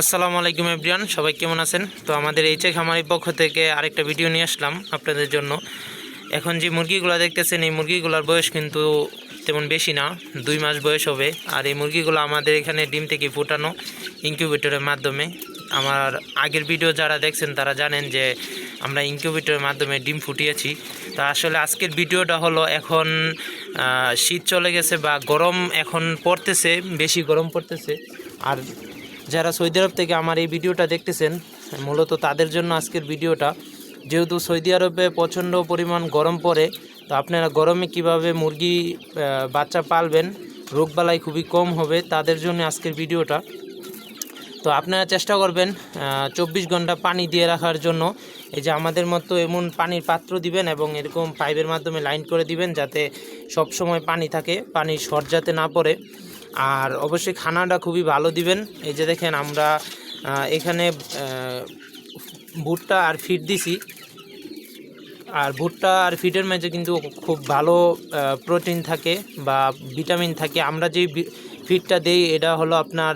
আসসালামু আলাইকুম এভরিয়ান সবাই কেমন আছেন? তো আমাদের এইচে খামারির পক্ষ থেকে আরেকটা ভিডিও নিয়ে আসলাম আপনাদের জন্য। এখন যে মুরগিগুলো দেখতেছেন, এই মুরগিগুলোর বয়স কিন্তু তেমন বেশি না, দুই মাস বয়স হবে। আর এই মুরগিগুলো আমাদের এখানে ডিম থেকে ফুটানো ইনকিউবেটরের মাধ্যমে। আমার আগের ভিডিও যারা দেখছেন, তারা জানেন যে আমরা ইনকিউবেটরের মাধ্যমে ডিম ফুটিয়েছি। তো আসলে আজকের ভিডিওটা হলো এখন শীত চলে গেছে বা গরম এখন পড়তেছে, বেশি গরম পড়তেছে। আর যারা সৌদি আরব থেকে আমার এই ভিডিওটা দেখতেছেন, মূলত তাদের জন্য আজকের ভিডিওটা। যেহেতু সৌদি আরবে প্রচণ্ড পরিমাণ গরম পড়ে, তো আপনারা গরমে কীভাবে মুরগি বাচ্চা পালবেন, রোগবালাই খুবই কম হবে, তাদের জন্য আজকের ভিডিওটা। তো আপনারা চেষ্টা করবেন চব্বিশ ঘণ্টা পানি দিয়ে রাখার জন্য। এই যে আমাদের মতো এমন পানির পাত্র দিবেন এবং এরকম পাইপের মাধ্যমে লাইন করে দিবেন, যাতে সব সময় পানি থাকে পানি শর্ট যাতে না পড়ে। আর অবশ্যই খানাটা খুবই ভালো দিবেন। এই যে দেখেন আমরা এখানে ভুট্টা আর ফিট দিছি। আর ভুট্টা আর ফিটের মাঝে কিন্তু খুব ভালো প্রোটিন থাকে বা ভিটামিন থাকে। আমরা যেই ফিডটা দেই, এটা হলো আপনার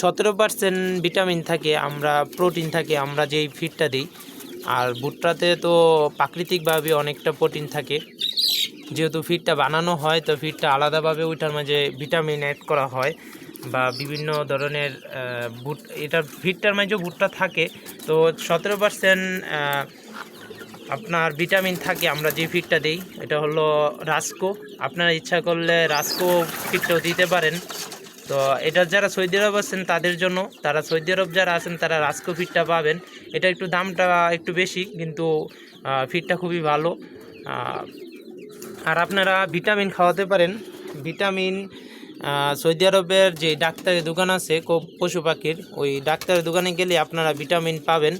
সতেরো পার্সেন্ট ভিটামিন থাকে, আমরা প্রোটিন থাকে, আমরা যেই ফিডটা দিই। আর ভুট্টাতে তো প্রাকৃতিকভাবে অনেকটা প্রোটিন থাকে। যেহেতু ফিডটা বানানো হয়, তো ফিডটা আলাদাভাবে ওইটার মাঝে ভিটামিন অ্যাড করা হয় বা বিভিন্ন ধরনের বুট এটার ফিডটার মাঝে ভুট্টা থাকে। তো সতেরো পার্সেন্ট আপনার ভিটামিন থাকে, আমরা যে ফিডটা দিই, এটা হলো রাস্কো আপনারা ইচ্ছা করলে রাস্কো ফিডটাও দিতে পারেন। তো এটা যারা সৌদি আরব আছেন, তাদের জন্য, তারা সৌদি আরব যারা আছেন, তারা রাস্কো ফিডটা পাবেন। এটা একটু দামটা একটু বেশি, কিন্তু ফিডটা খুবই ভালো। আর আপনারা ভিটামিন খাওয়াতে পারেন। ভিটামিন সৌদি আরবের যে ডাক্তারের দোকান আছে পশু পাখির, ওই ডাক্তারের দোকানে গেলে আপনারা ভিটামিন পাবেন।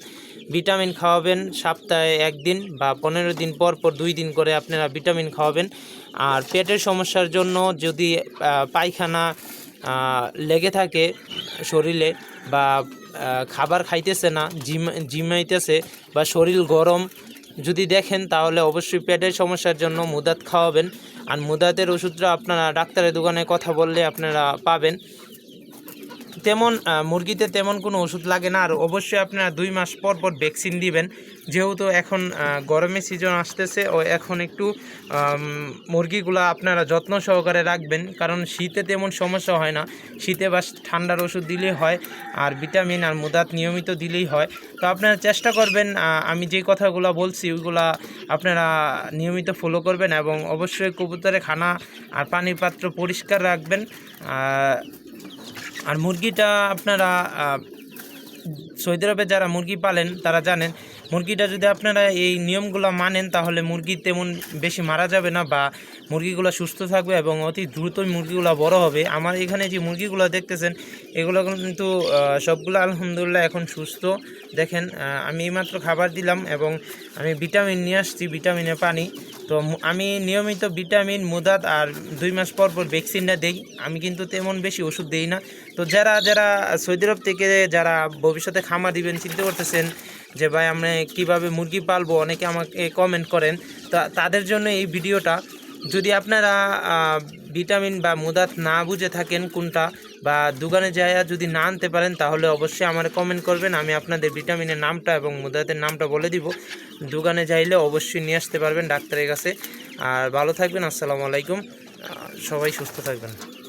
ভিটামিন খাওয়াবেন সপ্তাহে একদিন বা পনেরো দিন পর পর দুই দিন করে আপনারা ভিটামিন খাওয়াবেন। আর পেটের সমস্যার জন্য যদি পায়খানা লেগে থাকে শরীরে বা খাবার খাইতেছে না, জিম, জিমাইতেছে বা শরীর গরম যদি দেখেন, তাহলে অবশ্যই পেটের সমস্যার জন্য মুদাত খাওয়াবেন। আর মুদাতের ওষুধটা আপনারা ডাক্তারের দোকানে কথা বললে আপনারা পাবেন। তেমন মুরগিতে তেমন কোনো ওষুধ লাগে না। আর অবশ্যই আপনারা দুই মাস পর পর ভ্যাকসিন দিবেন। যেহেতু এখন গরমের সিজন আসতেছে, ও এখন একটু মুরগিগুলা আপনারা যত্ন সহকারে রাখবেন। কারণ শীতে তেমন সমস্যা হয় না। শীতে বাস ঠান্ডার ওষুধ দিলেই হয়, আর ভিটামিন আর মুদাত নিয়মিত দিলেই হয়। তো আপনারা চেষ্টা করবেন আমি যে কথাগুলো বলছি, ওইগুলা আপনারা নিয়মিত ফলো করবেন এবং অবশ্যই কবুতরের খানা আর পানির পাত্র পরিষ্কার রাখবেন। আর মুরগিটা আপনারা সৌদি আরবে যারা মুরগি পালেন, তারা জানেন, মুরগিটা যদি আপনারা এই নিয়মগুলো মানেন, তাহলে মুরগি তেমন বেশি মারা যাবে না বা মুরগিগুলো সুস্থ থাকবে এবং অতি দ্রুতই মুরগিগুলো বড় হবে। আমার এখানে যে মুরগিগুলো দেখতেছেন, এগুলো কিন্তু সবগুলো আলহামদুলিল্লাহ এখন সুস্থ। দেখেন আমি এইমাত্র খাবার দিলাম এবং আমি ভিটামিন নিয়ে আসছি ভিটামিনে পানি। তো আমি নিয়মিত ভিটামিন, মুদাত আর দুই মাস পর পর ভ্যাকসিনটা দেই। আমি কিন্তু তেমন বেশি ওষুধ দেই না। তো যারা যারা সৌদি আরব থেকে যারা ভবিষ্যতে খামার দিবেন, চিন্তা করতেছেন যে, ভাই, আমরা কীভাবে মুরগি পালবো? অনেকে আমাকে কমেন্ট করেন। তা তাদের জন্য এই ভিডিওটা যদি আপনারা ভিটামিন বা মুদাত না বুঝে থাকেন কোনটা বা দোকানে যাইয়া যদি না আনতে পারেন, তাহলে অবশ্যই আমার কমেন্ট করবেন, আমি আপনাদের ভিটামিনের নামটা এবং মুদাতের নামটা বলে দিব। দোকানে যাইলে অবশ্যই নিয়ে আসতে পারবেন ডাক্তারের কাছে। আর ভালো থাকবেন, আসসালামু আলাইকুম। সবাই সুস্থ থাকবেন।